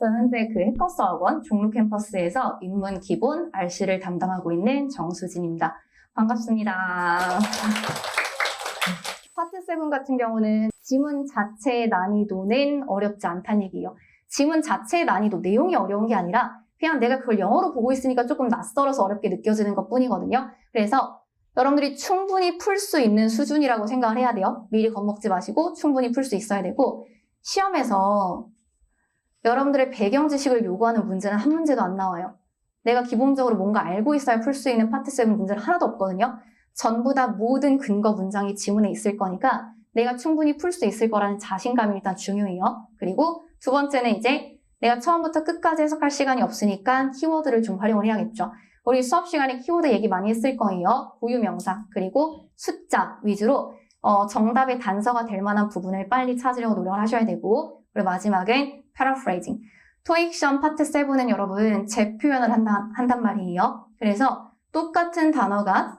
저는 현재 그 해커스 학원 종로 캠퍼스에서 인문 기본 RC를 담당하고 있는 정수진입니다. 반갑습니다. 파트 7 같은 경우는 지문 자체의 난이도는 어렵지 않다는 얘기예요. 지문 자체의 난이도, 내용이 어려운 게 아니라 그냥 내가 그걸 영어로 보고 있으니까 조금 낯설어서 어렵게 느껴지는 것 뿐이거든요. 그래서 여러분들이 충분히 풀 수 있는 수준이라고 생각을 해야 돼요. 미리 겁먹지 마시고 충분히 풀 수 있어야 되고 시험에서 여러분들의 배경 지식을 요구하는 문제는 한 문제도 안 나와요. 내가 기본적으로 뭔가 알고 있어야 풀 수 있는 파트 7 문제는 하나도 없거든요. 전부 다 모든 근거 문장이 지문에 있을 거니까 내가 충분히 풀 수 있을 거라는 자신감이 일단 중요해요. 그리고 두 번째는 이제 내가 처음부터 끝까지 해석할 시간이 없으니까 키워드를 좀 활용을 해야겠죠. 우리 수업 시간에 키워드 얘기 많이 했을 거예요. 고유명사 그리고 숫자 위주로 어, 정답의 단서가 될 만한 부분을 빨리 찾으려고 노력을 하셔야 되고 그리고 마지막은 paraphrasing. 토익 시험 파트 7은 여러분 재표현을 한다, 한단 말이에요. 그래서 똑같은 단어가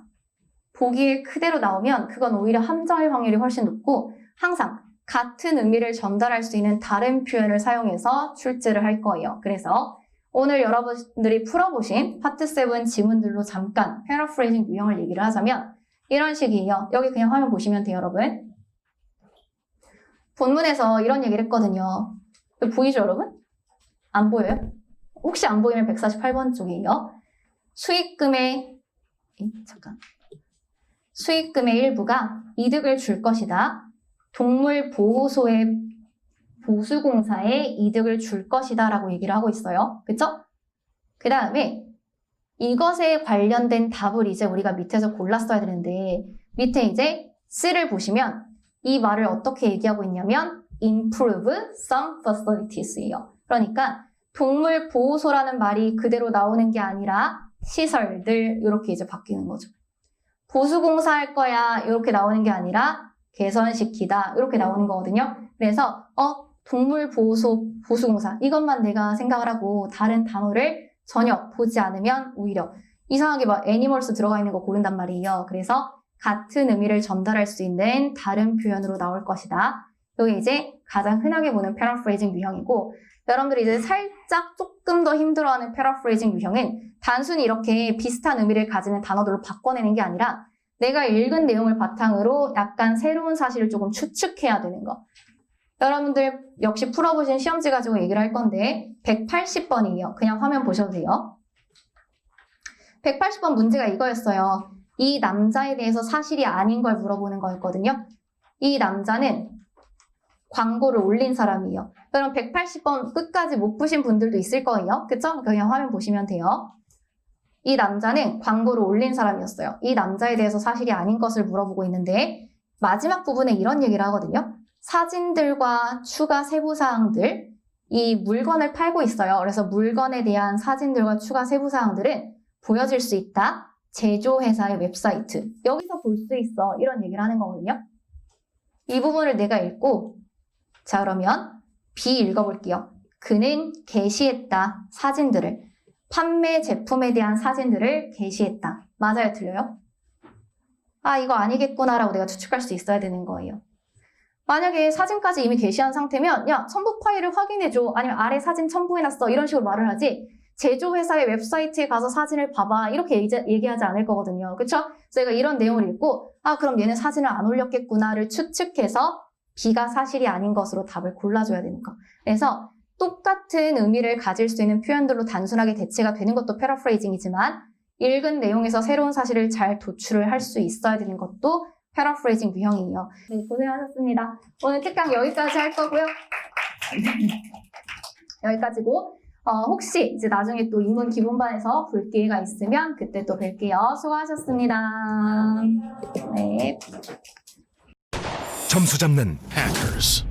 보기에 그대로 나오면 그건 오히려 함정일 확률이 훨씬 높고 항상 같은 의미를 전달할 수 있는 다른 표현을 사용해서 출제를 할 거예요. 그래서 오늘 여러분들이 풀어보신 파트 7 지문들로 잠깐 paraphrasing 유형을 얘기를 하자면 이런 식이에요. 여기 그냥 화면 보시면 돼요, 여러분. 본문에서 이런 얘기를 했거든요. 보이죠, 여러분? 안 보여요? 혹시 안 보이면 148번 쪽이에요. 수익금의 이, 잠깐. 수익금의 일부가 이득을 줄 것이다. 동물 보호소의 보수공사에 이득을 줄 것이다 라고 얘기를 하고 있어요. 그쵸? 그 다음에 이것에 관련된 답을 이제 우리가 밑에서 골랐어야 되는데 밑에 이제 C를 보시면 이 말을 어떻게 얘기하고 있냐면 improve some facilities예요. 그러니까 동물 보호소라는 말이 그대로 나오는 게 아니라 시설들 이렇게 이제 바뀌는 거죠. 보수공사 할 거야 이렇게 나오는 게 아니라 개선시키다 이렇게 나오는 거거든요. 그래서 어 동물 보호소 보수공사 이것만 내가 생각을 하고 다른 단어를 전혀 보지 않으면 오히려 이상하게 막 애니멀스 들어가 있는 거 고른단 말이에요. 그래서 같은 의미를 전달할 수 있는 다른 표현으로 나올 것이다. 이게 이제 가장 흔하게 보는 패러프레이징 유형이고 여러분들이 이제 살짝 조금 더 힘들어하는 패러프레이징 유형은 단순히 이렇게 비슷한 의미를 가지는 단어들로 바꿔내는 게 아니라 내가 읽은 내용을 바탕으로 약간 새로운 사실을 조금 추측해야 되는 거. 여러분들 역시 풀어보신 시험지 가지고 얘기를 할 건데 180번이에요. 그냥 화면 보셔도 돼요. 180번 문제가 이거였어요. 이 남자에 대해서 사실이 아닌 걸 물어보는 거였거든요. 이 남자는 광고를 올린 사람이에요. 그럼 180번 끝까지 못 푸신 분들도 있을 거예요. 그쵸? 그냥 화면 보시면 돼요. 이 남자는 광고를 올린 사람이었어요. 이 남자에 대해서 사실이 아닌 것을 물어보고 있는데 마지막 부분에 이런 얘기를 하거든요. 사진들과 추가 세부사항들, 이 물건을 팔고 있어요. 그래서 물건에 대한 사진들과 추가 세부사항들은 보여질 수 있다. 제조회사의 웹사이트. 여기서 볼 수 있어. 이런 얘기를 하는 거거든요. 이 부분을 내가 읽고, 자, 그러면 B 읽어볼게요. 그는 게시했다. 사진들을. 판매 제품에 대한 사진들을 게시했다. 맞아요? 틀려요? 아, 이거 아니겠구나라고 내가 추측할 수 있어야 되는 거예요. 만약에 사진까지 이미 게시한 상태면 야 첨부 파일을 확인해줘 아니면 아래 사진 첨부해놨어 이런 식으로 말을 하지 제조회사의 웹사이트에 가서 사진을 봐봐 이렇게 얘기, 얘기하지 않을 거거든요 그쵸? 제가 이런 내용을 읽고 아 그럼 얘는 사진을 안 올렸겠구나를 추측해서 B가 사실이 아닌 것으로 답을 골라줘야 되는 거 그래서 똑같은 의미를 가질 수 있는 표현들로 단순하게 대체가 되는 것도 패러프레이징이지만 읽은 내용에서 새로운 사실을 잘 도출을 할 수 있어야 되는 것도 패러프레이징 유형이에요. 네, 고생하셨습니다. 오늘 특강 여기까지 할 거고요. 여기까지고 어, 혹시 이제 나중에 또 인문 기본반에서 볼 기회가 있으면 그때 또 뵐게요. 수고하셨습니다. 네. 점수 잡는 Hackers.